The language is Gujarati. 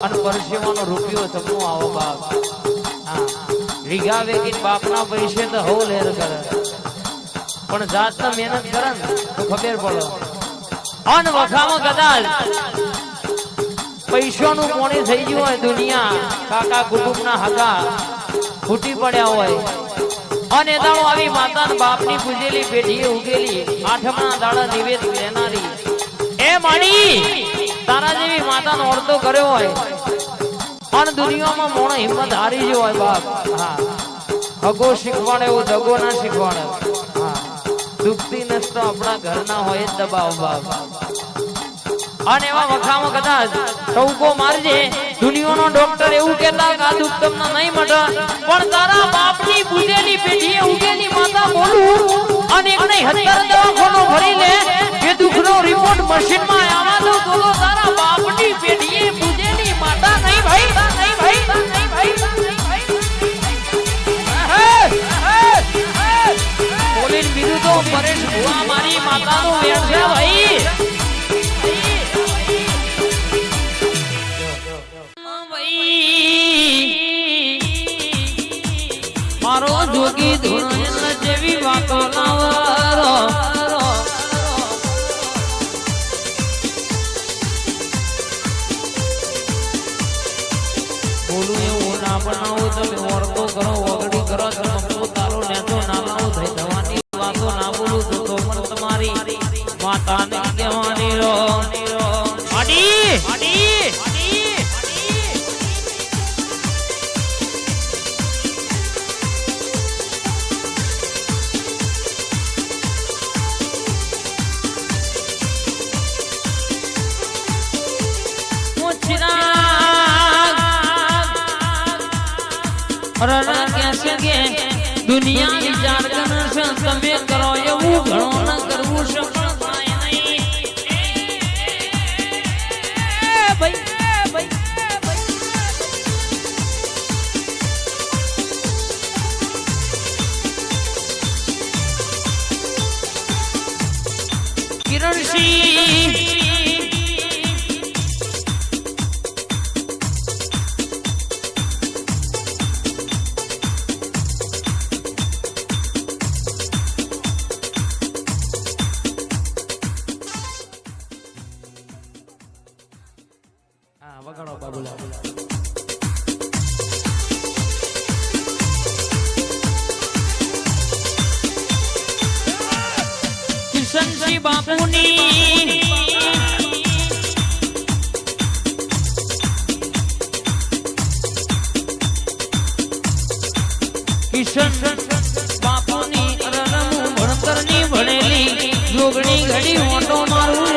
અને પરસેવાનો રૂપિયો તમનો આવો બાપ. હા. રીઘા બાપના પૈસે તો હો લેર કરે પણ જાતના મહેનત કરે તો ખબર પડે. અન વખામાં કદાચ. પૈસાનું કોણે થઈ ગયું હોય દુનિયા, કાકા કુટુંબના હગા, ફૂટી પડ્યા હોય. અને દાડો આવી માતા બાપની પૂજેલી પેઢીએ ઉગેલી, આઠમના દાડા નિવેદ લેનારી એ માણી તારા જેવી માતાનો અડધો કર્યો હોય. અને દુનિયામાં મોણો હિંમત હારી જ હોય બાપ. હા. અગો શીખવાડે એવું દગો ના શીખવાડે. દુખતી નસ આપણા ઘરના હોય દબાવ બાપ. અને એવા વખામાં કદાચ ટવકો મારજે, દુનિયાનો ડોક્ટર એવું કહેતા કે આ દુઃખ તમને નહીં મટે પણ તારા બાપની પૂજેલી પેઢીએ ઉગેલી માતા બોલું, અને એમને હત્તર દવાખાનો ભરી એ દુઃખનો રિપોર્ટ મશીનમાં જેવી વાતો લાવરો બોલું એવું ના બનાવું, તમે ઓળખો કરો, વગડી કરો, તમે તારો નેતો ના લાવો થઈ વાતો ના બોલું તો તો પણ તમારી માતાને કહેવાની રો માડી માડી માડી દુનિયા વિચાર છે તમે કરો એવું ઘણો ન કરવું છે. કિરણસિંહ કિશનસિંહ બાપુની કિશન બાપુની અરરમું ભણતરની ભણેલી ઘડી ઓટો મારું